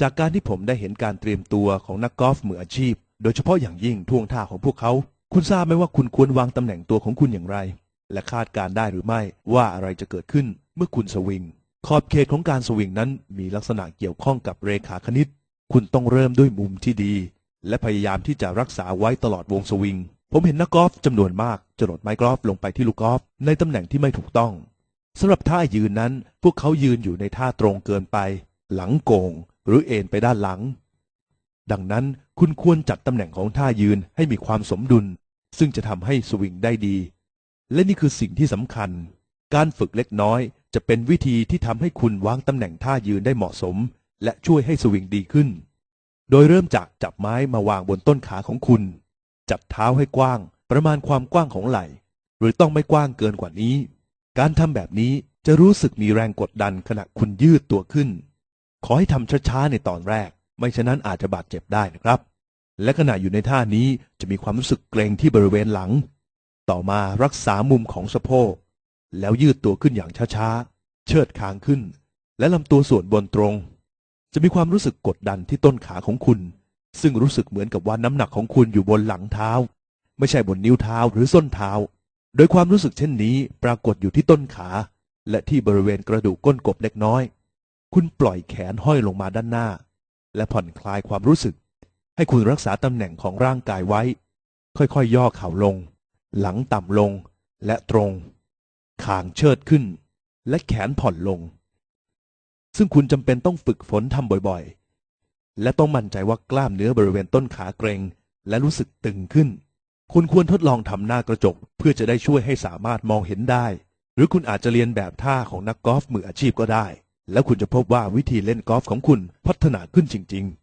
จากการที่ผมได้เห็นการเตรียมตัวของนักกอล์ฟมืออาชีพ โดยเฉพาะอย่างยิ่งท่วงท่าของพวกเขา คุณทราบไหมว่าคุณควรวางตำแหน่งตัวของคุณอย่างไร และคาดการได้หรือไม่ว่าอะไรจะเกิดขึ้นเมื่อคุณสวิง ขอบเขตของการสวิงนั้นมีลักษณะเกี่ยวข้องกับเรขาคณิต คุณต้องเริ่มด้วยมุมที่ดี และพยายามที่จะรักษาไว้ตลอดวงสวิง ผมเห็นนักกอล์ฟจำนวนมากจรดไม้กอล์ฟลงไปที่ลูกกอล์ฟในตำแหน่งที่ไม่ถูกต้องสำหรับท่ายืนนั้น พวกเขายืนอยู่ในท่าตรงเกินไป หลังโกง หรือเอนไปด้านหลัง ดังนั้นคุณควรจัดตำแหน่งของท่ายืนให้มีความสมดุล ซึ่งจะทำให้สวิงได้ดี และนี่คือสิ่งที่สำคัญ การฝึกเล็กน้อยจะเป็นวิธีที่ทำให้คุณวางตำแหน่งท่ายืนได้เหมาะสม และช่วยให้สวิงดีขึ้น โดยเริ่มจากจับไม้มาวางบนต้นขาของคุณ จับเท้าให้กว้าง ประมาณความกว้างของไหล่ หรือต้องไม่กว้างเกินกว่านี้ การทำแบบนี้จะรู้สึกมีแรงกดดันขณะคุณยืดตัวขึ้น ขอให้ทำช้าๆในตอนแรก ไม่ฉะนั้นอาจจะบาดเจ็บได้นะครับ และขณะอยู่ในท่านี้จะมีความรู้สึกเกรงที่บริเวณหลัง ต่อมารักษามุมของสะโพกแล้วยืดตัวขึ้นอย่างช้าๆ เชิดคางขึ้น และลำตัวส่วนบนตรง จะมีความรู้สึกกดดันที่ต้นขาของคุณ ซึ่งรู้สึกเหมือนกับว่าน้ำหนักของคุณอยู่บนหลังเท้า ไม่ใช่บนนิ้วเท้าหรือส้นเท้า โดยความรู้สึกเช่นนี้ปรากฏอยู่ที่ต้นขา และที่บริเวณกระดูกก้นกบเล็กน้อย คุณปล่อยแขนห้อยลงมาด้านหน้า และผ่อนคลายความรู้สึก ให้คุณรักษาตำแหน่งของร่างกายไว้ ค่อยๆย่อเข่าลง หลังต่ำลงและตรงคางเชิดขึ้น และแขนผ่อนลง ซึ่งคุณจำเป็นต้องฝึกฝนทำบ่อยๆ และต้องมั่นใจว่ากล้ามเนื้อบริเวณต้นขาเกร็งและรู้สึกตึงขึ้น คุณควรทดลองทำหน้ากระจก เพื่อจะได้ช่วยให้สามารถมองเห็นได้ หรือคุณอาจจะเรียนแบบท่าของนักกอล์ฟมืออาชีพก็ได้ แล้วคุณจะพบว่าวิธีเล่นกอล์ฟของคุณพัฒนาขึ้นจริง ๆ